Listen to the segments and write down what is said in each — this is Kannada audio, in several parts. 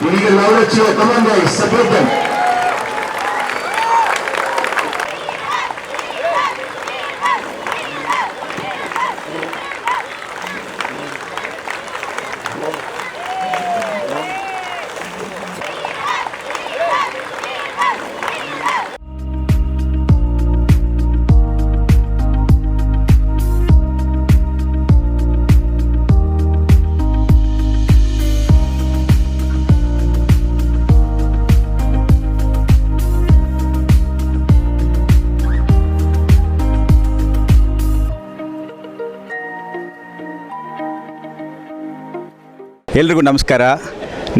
We need a louder cheer. Come on, guys, support them. ಎಲ್ರಿಗೂ ನಮಸ್ಕಾರ.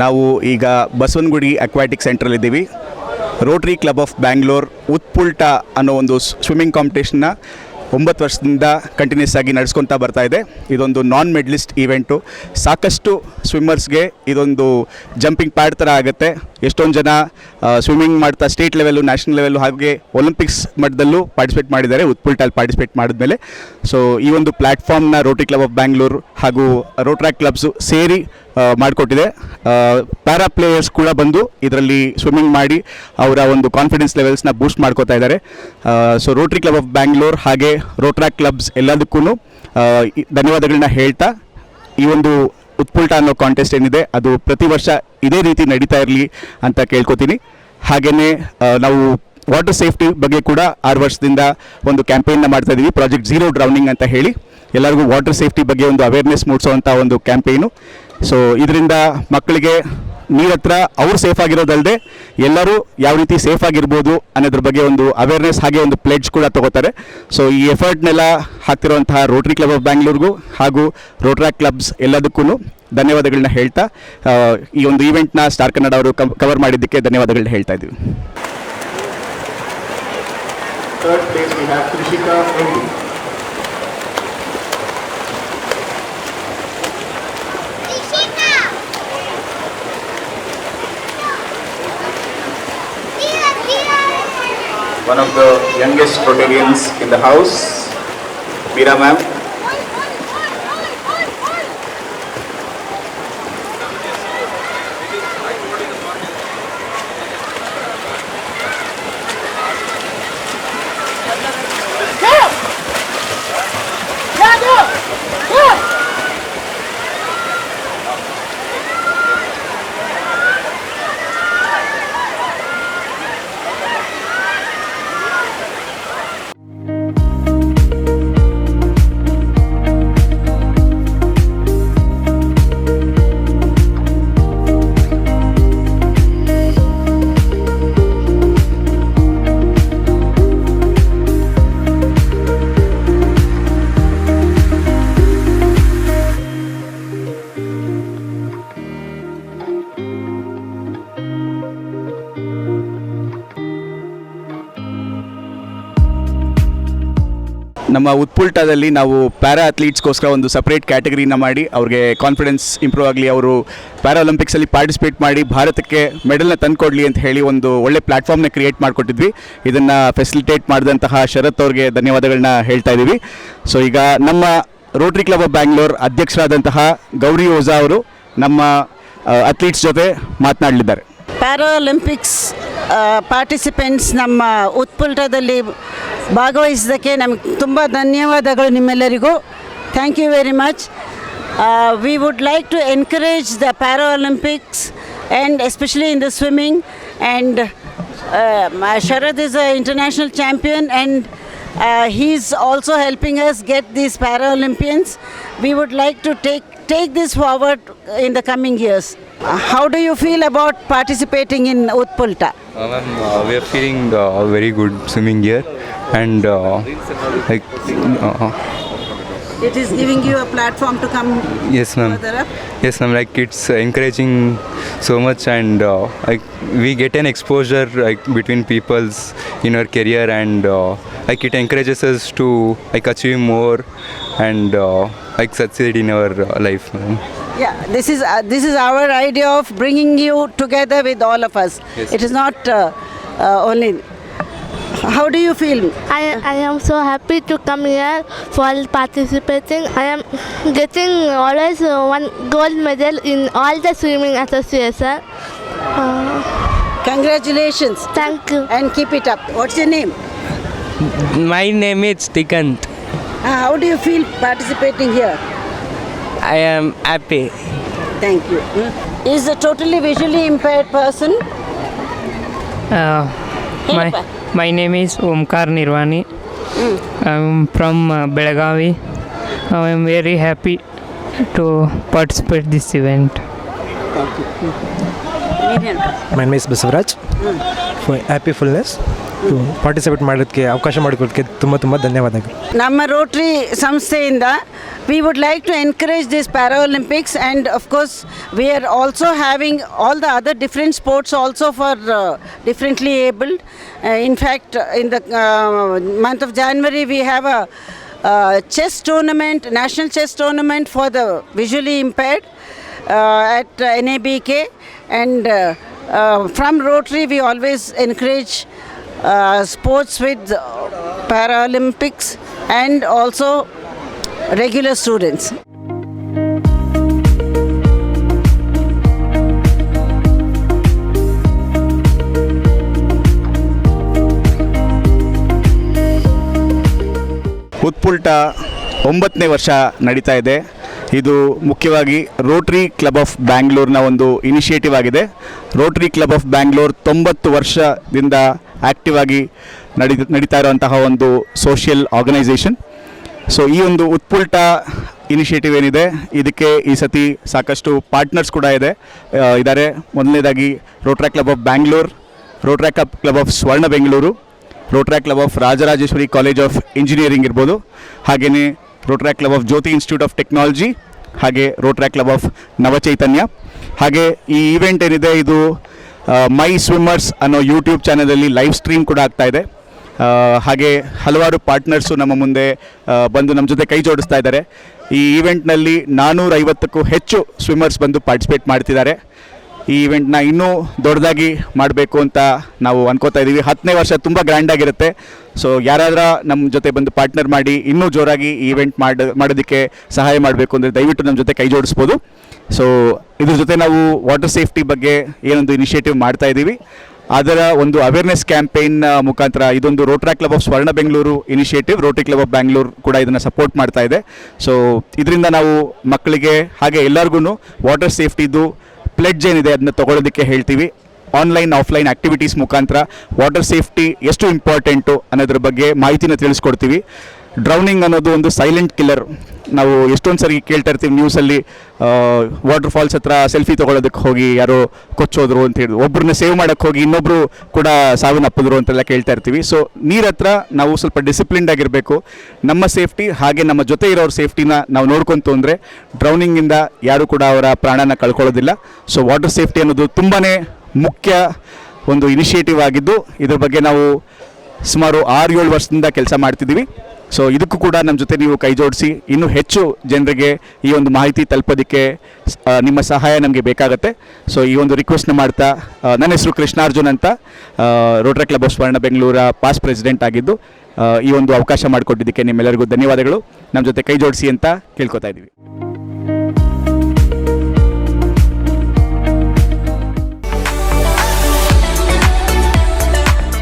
ನಾವು ಈಗ ಬಸವನಗುಡಿ ಅಕ್ವಾಟಿಕ್ ಸೆಂಟ್ರಲ್ಲಿದ್ದೀವಿ ರೋಟ್ರಿ ಕ್ಲಬ್ ಆಫ್ ಬ್ಯಾಂಗ್ಳೂರ್ ಉತ್ಪುಲ್ಟ ಅನ್ನೋ ಒಂದು ಸ್ವಿಮ್ಮಿಂಗ್ ಕಾಂಪಿಟೇಷನ್ನ ಒಂಬತ್ತು ವರ್ಷದಿಂದ ಕಂಟಿನ್ಯೂಸ್ ಆಗಿ ನಡೆಸ್ಕೊತಾ ಬರ್ತಾ ಇದೆ. ಇದೊಂದು ನಾನ್ ಮೆಡ್ಲಿಸ್ಟ್ ಈವೆಂಟು ಸಾಕಷ್ಟು ಸ್ವಿಮ್ಮರ್ಸ್ಗೆ ಇದೊಂದು ಜಂಪಿಂಗ್ ಪ್ಯಾಡ್ ಥರ ಆಗುತ್ತೆ. ಎಷ್ಟೊಂದು ಜನ ಸ್ವಿಮ್ಮಿಂಗ್ ಮಾಡ್ತಾ ಸ್ಟೇಟ್ ಲೆವೆಲ್ಲು ನ್ಯಾಷನಲ್ ಲೆವೆಲ್ಲು ಹಾಗೆ ಒಲಿಂಪಿಕ್ಸ್ ಮಟ್ಟದಲ್ಲೂ ಪಾರ್ಟಿಸಿಪೇಟ್ ಮಾಡಿದ್ದಾರೆ. ಉತ್ಪುಲ್ಟಲ್ಲಿ ಪಾರ್ಟಿಸಿಪೇಟ್ ಮಾಡಿದ್ಮೇಲೆ. ಸೊ ಈ ಒಂದು ಪ್ಲ್ಯಾಟ್ಫಾರ್ಮ್ನ ರೋಟರಿ ಕ್ಲಬ್ ಆಫ್ ಬ್ಯಾಂಗ್ಳೂರು ಹಾಗೂ ರೋಟ್ರ್ಯಾಕ್ ಕ್ಲಬ್ಸು ಸೇರಿ ಮಾಡಿಕೊಟ್ಟಿದೆ. ಪ್ಯಾರಾ ಪ್ಲೇಯರ್ಸ್ ಕೂಡ ಬಂದು ಇದರಲ್ಲಿ ಸ್ವಿಮ್ಮಿಂಗ್ ಮಾಡಿ ಅವರ ಒಂದು ಕಾನ್ಫಿಡೆನ್ಸ್ ಲೆವೆಲ್ಸ್ನ ಬೂಸ್ಟ್ ಮಾಡ್ಕೋತಾ ಇದ್ದಾರೆ. So Rotary Club of Bangalore ಹಾಗೆ ರೋಟ್ರ್ಯಾಕ್ ಕ್ಲಬ್ಸ್ ಎಲ್ಲದಕ್ಕೂ ಧನ್ಯವಾದಗಳನ್ನ ಹೇಳ್ತಾ ಈ ಒಂದು ಉತ್ಪುಲ್ಟ ಅನ್ನೋ ಕಾಂಟೆಸ್ಟ್ ಏನಿದೆ, ಅದು ಪ್ರತಿ ವರ್ಷ ಇದೇ ರೀತಿ ನಡೀತಾ ಇರಲಿ ಅಂತ ಕೇಳ್ಕೊತೀನಿ. ಹಾಗೆಯೇ ನಾವು ವಾಟರ್ ಸೇಫ್ಟಿ ಬಗ್ಗೆ ಕೂಡ ಆರು ವರ್ಷದಿಂದ ಒಂದು ಕ್ಯಾಂಪೇನ್ನ ಮಾಡ್ತಾ ಇದ್ದೀವಿ ಪ್ರಾಜೆಕ್ಟ್ ಝೀರೋ ಡ್ರೌನಿಂಗ್ ಅಂತ ಹೇಳಿ. ಎಲ್ಲರಿಗೂ ವಾಟರ್ ಸೇಫ್ಟಿ ಬಗ್ಗೆ ಒಂದು ಅವೇರ್ನೆಸ್ ಮೂಡಿಸುವಂಥ ಒಂದು ಕ್ಯಾಂಪೇನು ಸೊ ಇದರಿಂದ ಮಕ್ಕಳಿಗೆ ನೀರ ಹತ್ರ ಅವ್ರು ಸೇಫ್ ಆಗಿರೋದಲ್ಲದೆ ಎಲ್ಲರೂ ಯಾವ ರೀತಿ ಸೇಫ್ ಆಗಿರ್ಬೋದು ಅನ್ನೋದ್ರ ಬಗ್ಗೆ ಒಂದು ಅವೇರ್ನೆಸ್ ಹಾಗೆ ಒಂದು ಪ್ಲೆಡ್ಜ್ ಕೂಡ ತಗೋತಾರೆ ಸೊ ಈ ಎಫರ್ಟ್ನೆಲ್ಲ ಹಾಕ್ತಿರುವಂತಹ ರೋಟ್ರಿ ಕ್ಲಬ್ ಆಫ್ ಬ್ಯಾಂಗ್ಳೂರ್ಗೂ ಹಾಗೂ ರೋಟ್ರಾಕ್ ಕ್ಲಬ್ಸ್ ಎಲ್ಲದಕ್ಕೂ ಧನ್ಯವಾದಗಳನ್ನ ಹೇಳ್ತಾ ಈ ಒಂದು ಈವೆಂಟ್ನ ಸ್ಟಾರ್ ಕನ್ನಡ ಅವರು ಕವರ್ ಮಾಡಿದ್ದಕ್ಕೆ ಧನ್ಯವಾದಗಳನ್ನ ಹೇಳ್ತಾ ಇದ್ದೀವಿ Third place we have Krishika. One of the youngest Rotarians in the house, Meera ma'am. ನಮ್ಮ ಉತ್ಪುಲ್ಟದಲ್ಲಿ ನಾವು ಪ್ಯಾರಾ ಅಥ್ಲೀಟ್ಸ್ಗೋಸ್ಕರ ಒಂದು ಸಪ್ರೇಟ್ ಕ್ಯಾಟಗರಿನ ಮಾಡಿ ಅವ್ರಿಗೆ ಕಾನ್ಫಿಡೆನ್ಸ್ ಇಂಪ್ರೂವ್ ಆಗಲಿ, ಅವರು ಪ್ಯಾರಾ ಒಲಿಂಪಿಕ್ಸಲ್ಲಿ ಪಾರ್ಟಿಸಿಪೇಟ್ ಮಾಡಿ ಭಾರತಕ್ಕೆ ಮೆಡಲ್ನ ತಂದುಕೊಡ್ಲಿ ಅಂತ ಹೇಳಿ ಒಂದು ಒಳ್ಳೆ ಪ್ಲಾಟ್ಫಾರ್ಮ್ನ ಕ್ರಿಯೇಟ್ ಮಾಡಿಕೊಟ್ಟಿದ್ವಿ. ಇದನ್ನು ಫೆಸಿಲಿಟೇಟ್ ಮಾಡಿದಂತಹ ಶರತ್ ಅವ್ರಿಗೆ ಧನ್ಯವಾದಗಳನ್ನ ಹೇಳ್ತಾ ಇದ್ದೀವಿ. ಸೊ ಈಗ ನಮ್ಮ ರೋಟ್ರಿ ಕ್ಲಬ್ ಆಫ್ ಬ್ಯಾಂಗ್ಳೂರ್ ಅಧ್ಯಕ್ಷರಾದಂತಹ ಗೌರಿ ಓಜಾ ಅವರು ನಮ್ಮ ಅಥ್ಲೀಟ್ಸ್ ಜೊತೆ ಮಾತನಾಡಲಿದ್ದಾರೆ. ಪ್ಯಾರಾಲಿಂಪಿಕ್ಸ್ ಪಾರ್ಟಿಸಿಪೆಂಟ್ಸ್ ನಮ್ಮ ಉತ್ಪುಲ್ಟದಲ್ಲಿ ಭಾಗವಹಿಸಿದ್ದಕ್ಕೆ ನಮಗೆ ತುಂಬ ಧನ್ಯವಾದಗಳು ನಿಮ್ಮೆಲ್ಲರಿಗೂ. Thank you very much we would like to encourage the Paralympics and especially in the swimming and Sharad is a international champion and he is also helping us us get these Olympians we would like to take take this forward in the coming years. Uh, how do you feel about participating in Utpulta? Uh, uh, we are feeling uh, very good swimming here, and uh, like uh, It is giving you a platform to come yes, ma'am. Yes, ma'am. Like it's encouraging so much, and uh, like we get an exposure like between people's in our career, and uh, like it encourages us to like achieve more and uh, like succeed in our uh, life. ma'am. Yeah, this is uh, this is our idea of bringing you together with all of us. Yes. It is not uh, uh, only. How do you feel? I, I am so happy to come here for participating. I am getting always uh, one gold medal in all the swimming association. Congratulations Thank you. and keep it up. What's your name? My name is Tikant. Uh, how do you feel participating here? I am happy. Thank you. Hmm? Is a totally visually impaired person? Uh, my, my name is Omkar Nirvani. Mm. I'm from uh, Belagavi. I am very happy to participate this event. Thank you. Hmm. My name is Baswaraj. Mm. For happy fullness. Participate ಮಾಡೋದಕ್ಕೆ ಅವಕಾಶ ಮಾಡಿಕೊಡೋದಕ್ಕೆ ತುಂಬ ತುಂಬ ಧನ್ಯವಾದಗಳು. ನಮ್ಮ ರೋಟ್ರಿ ಸಂಸ್ಥೆಯಿಂದ we would like to encourage this Paralympics and of course we are also having all the other different sports also for differently abled in fact in the month of January we have a chess tournament national chess tournament for the visually impaired at NABK and uh, uh, from Rotary we always encourage uh, sports with Paralympics and also regular students. ಉತ್ಪುಲ್ಟ ಒಂಬತ್ತನೇ ವರ್ಷ ನಡೀತಾ ಇದೆ ಇದು ಮುಖ್ಯವಾಗಿ ರೋಟ್ರಿ ಕ್ಲಬ್ ಆಫ್ ಬ್ಯಾಂಗ್ಳೂರ್ನ ಒಂದು ಇನಿಷಿಯೇಟಿವ್ ಆಗಿದೆ. ರೋಟ್ರಿ ಕ್ಲಬ್ ಆಫ್ ಬ್ಯಾಂಗ್ಳೂರ್ ತೊಂಬತ್ತು ವರ್ಷದಿಂದ ಆ್ಯಕ್ಟಿವ್ ಆಗಿ ನಡಿ, ನಡೀತಾ ಇರುವಂತಹ ಒಂದು ಸೋಷಿಯಲ್ ಆರ್ಗನೈಸೇಷನ್ ಸೊ ಈ ಒಂದು ಉತ್ಪುಲ್ಟ ಇನಿಷಿಯೇಟಿವ್ ಏನಿದೆ, ಇದಕ್ಕೆ ಈ ಸತಿ ಸಾಕಷ್ಟು ಪಾರ್ಟ್ನರ್ಸ್ ಕೂಡ ಇದೆ. ಇದ್ದಾರೆ ಮೊದಲನೇದಾಗಿ Rotaract Club of Bangalore Rotaract Club Club of Swarna Bengaluru Rotaract Club of Rajarajeshwari College of Engineering ಇರ್ಬೋದು. ಹಾಗೆಯೇ Rotaract Club of Jyothi Institute of Technology ಹಾಗೆ ರೋಟ್ರ್ಯಾಕ್ ಕ್ಲಬ್ ಆಫ್ ನವಚೈತನ್ಯ ಹಾಗೆ ಈ ಈವೆಂಟ್ ಏನಿದೆ, ಇದು ಮೈ ಸ್ವಿಮ್ಮರ್ಸ್ ಅನ್ನೋ ಯೂಟ್ಯೂಬ್ ಚಾನಲಲ್ಲಿ ಲೈವ್ ಸ್ಟ್ರೀಮ್ ಕೂಡ ಆಗ್ತಾ ಇದೆ. ಹಾಗೆ ಹಲವಾರು ಪಾರ್ಟ್ನರ್ಸು ನಮ್ಮ ಮುಂದೆ ಬಂದು ನಮ್ಮ ಜೊತೆ ಕೈ ಜೋಡಿಸ್ತಾ ಇದ್ದಾರೆ. ಈ ಈವೆಂಟ್ನಲ್ಲಿ ನಾನ್ನೂರೈವತ್ತಕ್ಕೂ ಹೆಚ್ಚು ಸ್ವಿಮ್ಮರ್ಸ್ ಬಂದು ಪಾರ್ಟಿಸಿಪೇಟ್ ಮಾಡ್ತಿದ್ದಾರೆ. ಈ ಇವೆಂಟ್ನ ಇನ್ನೂ ದೊಡ್ಡದಾಗಿ ಮಾಡಬೇಕು ಅಂತ ನಾವು ಅನ್ಕೋತಾ ಇದ್ದೀವಿ ಹತ್ತನೇ ವರ್ಷ ತುಂಬ ಗ್ರ್ಯಾಂಡಾಗಿರುತ್ತೆ ಸೊ ಯಾರಾದರೂ ನಮ್ಮ ಜೊತೆ ಬಂದು ಪಾರ್ಟ್ನರ್ ಮಾಡಿ ಇನ್ನೂ ಜೋರಾಗಿ ಈ ಇವೆಂಟ್ ಮಾಡ, ಮಾಡೋದಕ್ಕೆ ಸಹಾಯ ಮಾಡಬೇಕು ಅಂದರೆ ದಯವಿಟ್ಟು ನಮ್ಮ ಜೊತೆ ಕೈ ಜೋಡಿಸ್ಬೋದು. ಸೊ ಇದ್ರ ಜೊತೆ ನಾವು ವಾಟರ್ ಸೇಫ್ಟಿ ಬಗ್ಗೆ ಏನೊಂದು ಇನಿಷಿಯೇಟಿವ್ ಮಾಡ್ತಾ ಇದ್ದೀವಿ ಅದರ ಒಂದು ಅವೇರ್ನೆಸ್ ಕ್ಯಾಂಪೇನ್ ಮುಖಾಂತರ ಇದೊಂದು Rotaract Club of Swarna Bengaluru initiative Rotary Club of Bangalore ಕೂಡ ಇದನ್ನು ಸಪೋರ್ಟ್ ಮಾಡ್ತಾ ಇದೆ. ಸೊ ಇದರಿಂದ ನಾವು ಮಕ್ಕಳಿಗೆ ಹಾಗೆ ಎಲ್ಲರಿಗೂ ವಾಟರ್ ಸೇಫ್ಟಿದು ಪ್ಲೆಡ್ಜ್ ಏನಿದೆ ಅದನ್ನ ತಗೊಳ್ಳೋದಕ್ಕೆ ಹೇಳ್ತೀವಿ. ಆನ್ಲೈನ್ ಆಫ್ಲೈನ್ ಆಕ್ಟಿವಿಟೀಸ್ ಮುಖಾಂತರ ವಾಟರ್ ಸೇಫ್ಟಿ ಎಷ್ಟು ಇಂಪಾರ್ಟೆಂಟು ಅನ್ನೋದ್ರ ಬಗ್ಗೆ ಮಾಹಿತಿನ ತಿಳಿಸ್ಕೊಡ್ತೀವಿ. ಡ್ರೌನಿಂಗ್ ಅನ್ನೋದು ಒಂದು ಸೈಲೆಂಟ್ ಕಿಲ್ಲರ್ ನಾವು ಎಷ್ಟೊಂದು ಸರಿ ಕೇಳ್ತಾ ಇರ್ತೀವಿ ನ್ಯೂಸಲ್ಲಿ ವಾಟರ್ ಫಾಲ್ಸ್ ಹತ್ರ ಸೆಲ್ಫಿ ತೊಗೊಳೋದಕ್ಕೆ ಹೋಗಿ ಯಾರೋ ಕೊಚ್ಚೋದ್ರು ಅಂತ ಹೇಳಿದ್ರು. ಒಬ್ಬರನ್ನ ಸೇವ್ ಮಾಡೋಕ್ಕೆ ಹೋಗಿ ಇನ್ನೊಬ್ಬರು ಕೂಡ ಸಾವನ್ನಪ್ಪಿದ್ರು ಅಂತೆಲ್ಲ ಕೇಳ್ತಾ ಇರ್ತೀವಿ. ಸೊ ನೀರ ಹತ್ರ ನಾವು ಸ್ವಲ್ಪ ಡಿಸಿಪ್ಲಿನ್ಡ್ ಆಗಿರಬೇಕು. ನಮ್ಮ ಸೇಫ್ಟಿ ಹಾಗೆ ನಮ್ಮ ಜೊತೆ ಇರೋರ ಸೇಫ್ಟಿನ ನಾವು ನೋಡ್ಕೊಂತು ಅಂದರೆ ಡ್ರೌನಿಂಗಿಂದ ಯಾರು ಕೂಡ ಅವರ ಪ್ರಾಣನ ಕಳ್ಕೊಳ್ಳೋದಿಲ್ಲ. ಸೊ ವಾಟರ್ ಸೇಫ್ಟಿ ಅನ್ನೋದು ತುಂಬಾ ಮುಖ್ಯ ಒಂದು ಇನಿಷಿಯೇಟಿವ್ ಆಗಿದ್ದು, ಇದ್ರ ಬಗ್ಗೆ ನಾವು ಸುಮಾರು ಆರು ಏಳು ವರ್ಷದಿಂದ ಕೆಲಸ ಮಾಡ್ತಿದ್ದೀವಿ. ಸೊ ಇದಕ್ಕೂ ಕೂಡ ನಮ್ಮ ಜೊತೆ ನೀವು ಕೈ ಜೋಡಿಸಿ, ಇನ್ನೂ ಹೆಚ್ಚು ಜನರಿಗೆ ಈ ಒಂದು ಮಾಹಿತಿ ತಲುಪೋದಕ್ಕೆ ನಿಮ್ಮ ಸಹಾಯ ನಮಗೆ ಬೇಕಾಗುತ್ತೆ. ಸೊ ಈ ಒಂದು ರಿಕ್ವೆಸ್ಟ್ನ ಮಾಡ್ತಾ ನನ್ನ ಹೆಸರು ಕೃಷ್ಣಾರ್ಜುನ್ ಅಂತ ರೋಟ್ರಿ ಕ್ಲಬ್ ಆಫ್ ಸ್ವರ್ಣ ಬೆಂಗಳೂರ ಪಾಸ್ಟ್ ಪ್ರೆಸಿಡೆಂಟ್ ಆಗಿದ್ದು ಈ ಒಂದು ಅವಕಾಶ ಮಾಡಿಕೊಟ್ಟಿದ್ದಕ್ಕೆ ನಿಮ್ಮೆಲ್ಲರಿಗೂ ಧನ್ಯವಾದಗಳು. ನಮ್ಮ ಜೊತೆ ಕೈ ಜೋಡಿಸಿ ಅಂತ ಕೇಳ್ಕೊತಾ ಇದ್ದೀವಿ.